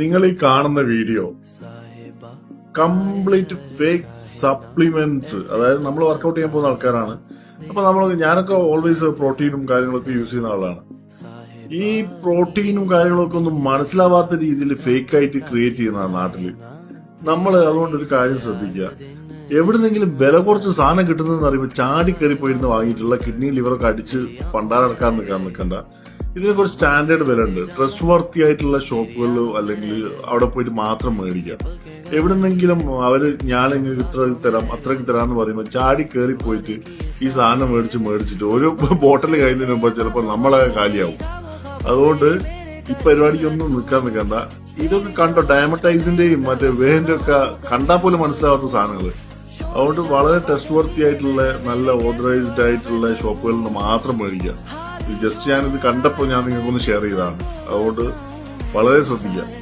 നിങ്ങൾ ഈ കാണുന്ന വീഡിയോ കംപ്ലീറ്റ് ഫേക്ക് സപ്ലിമെന്റ്സ്. അതായത് നമ്മൾ വർക്കൗട്ട് ചെയ്യാൻ പോകുന്ന ആൾക്കാരാണ്. അപ്പൊ നമ്മൾ ഞാനൊക്കെ ഓൾവേസ് പ്രോട്ടീനും കാര്യങ്ങളൊക്കെ യൂസ് ചെയ്യുന്ന ആളാണ്. ഈ പ്രോട്ടീനും കാര്യങ്ങളൊക്കെ ഒന്നും മനസ്സിലാവാത്ത രീതിയിൽ ഫേക്ക് ആയിട്ട് ക്രിയേറ്റ് ചെയ്യുന്ന നാട്ടിൽ നമ്മൾ അതുകൊണ്ട് ഒരു കാര്യം ശ്രദ്ധിക്കുക. എവിടുന്നെങ്കിലും വില കുറച്ച് സാധനം കിട്ടുന്നതെന്ന് അറിയുമ്പോൾ ചാടി കയറി പോയിരുന്ന് വാങ്ങിയിട്ടുള്ള കിഡ്നി ലിവറൊക്കെ അടിച്ച് പണ്ടാറടക്കാൻ നിൽക്കാൻ നിൽക്കണ്ട ഇതിനൊക്കെ ഒരു സ്റ്റാൻഡേർഡ് വില ഉണ്ട് ട്രസ്റ്റ് വർത്തി ആയിട്ടുള്ള ഷോപ്പുകളിലോ അല്ലെങ്കിൽ അവിടെ പോയിട്ട് മാത്രം മേടിക്കാം എവിടെന്നെങ്കിലും അവർ ഞാൻ നിങ്ങൾക്ക് ഇത്ര തരാം അത്രയ്ക്ക് തരാന്ന് പറയുമ്പോൾ ചാടി കയറി പോയിട്ട് ഈ സാധനം മേടിച്ച് മേടിച്ചിട്ട് ഒരു ബോട്ടിൽ കഴിയുന്നതിന് മുമ്പ് ചിലപ്പോൾ നമ്മളെ കാലിയാവും. അതുകൊണ്ട് ഈ പരിപാടിക്കൊന്നും നിൽക്കാൻ നിൽക്കണ്ട. ഇതൊക്കെ കണ്ടോ? ഡയമറ്റൈസിന്റെയും മറ്റേ വേഹിന്റെ ഒക്കെ കണ്ടാൽ പോലും മനസ്സിലാവാത്ത സാധനങ്ങൾ അതുകൊണ്ട് വളരെ ടെസ്റ്റ് വർത്തി ആയിട്ടുള്ള നല്ല ഓതറൈസ്ഡ് ആയിട്ടുള്ള ഷോപ്പുകളിൽ നിന്ന് മാത്രം മേടിക്കുക. ജസ്റ്റ് ഞാനിത് കണ്ടപ്പോൾ ഞാൻ നിങ്ങൾക്കൊന്ന് ഷെയർ ചെയ്തതാണ്. അതുകൊണ്ട് വളരെ ശ്രദ്ധിക്കുക.